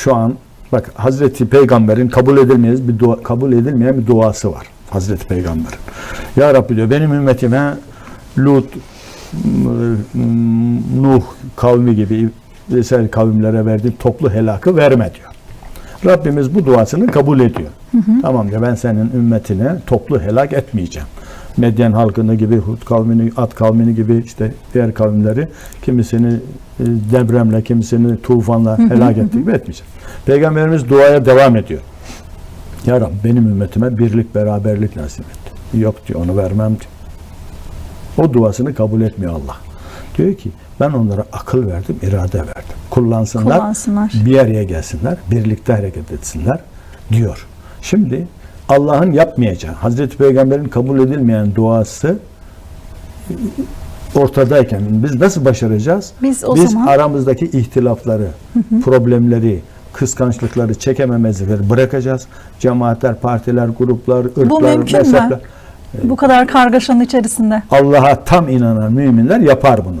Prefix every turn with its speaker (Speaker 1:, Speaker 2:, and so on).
Speaker 1: şu an bak Hazreti Peygamber'in kabul edilmeyen bir dua, kabul edilmeyen bir duası var. Hazreti Peygamber'in. Ya Rabbi diyor benim ümmetime Lut, Nuh kavmi gibi vesaire kavimlere verdiğim toplu helakı verme diyor. Rabbimiz bu duasını kabul ediyor. Tamam diyor ben senin ümmetine toplu helak etmeyeceğim. Medyen halkını gibi, Hud kavmini, At kavmini gibi işte diğer kavimleri kimisini e, depremle, kimisini tufanla helak ettiği gibi etmeyeceğim. Peygamberimiz duaya devam ediyor. Ya Rabbi benim ümmetime birlik, beraberlik nasip et. Yok diyor onu vermem diyor. O duasını kabul etmiyor Allah. Diyor ki ben onlara akıl verdim, irade verdim. Kullansınlar,
Speaker 2: Kullansınlar.
Speaker 1: bir araya gelsinler, birlikte hareket etsinler diyor. Şimdi Allah'ın yapmayacağı, Hazreti Peygamber'in kabul edilmeyen duası ortadayken biz nasıl başaracağız?
Speaker 2: Biz o
Speaker 1: biz
Speaker 2: zaman
Speaker 1: aramızdaki ihtilafları, problemleri, kıskançlıkları, çekememezlikleri bırakacağız. Cemaatler, partiler, gruplar, ırklar,
Speaker 2: mümkün mü?
Speaker 1: mezhepler.
Speaker 2: bu kadar kargaşanın içerisinde
Speaker 1: Allah'a tam inanan müminler yapar bunu.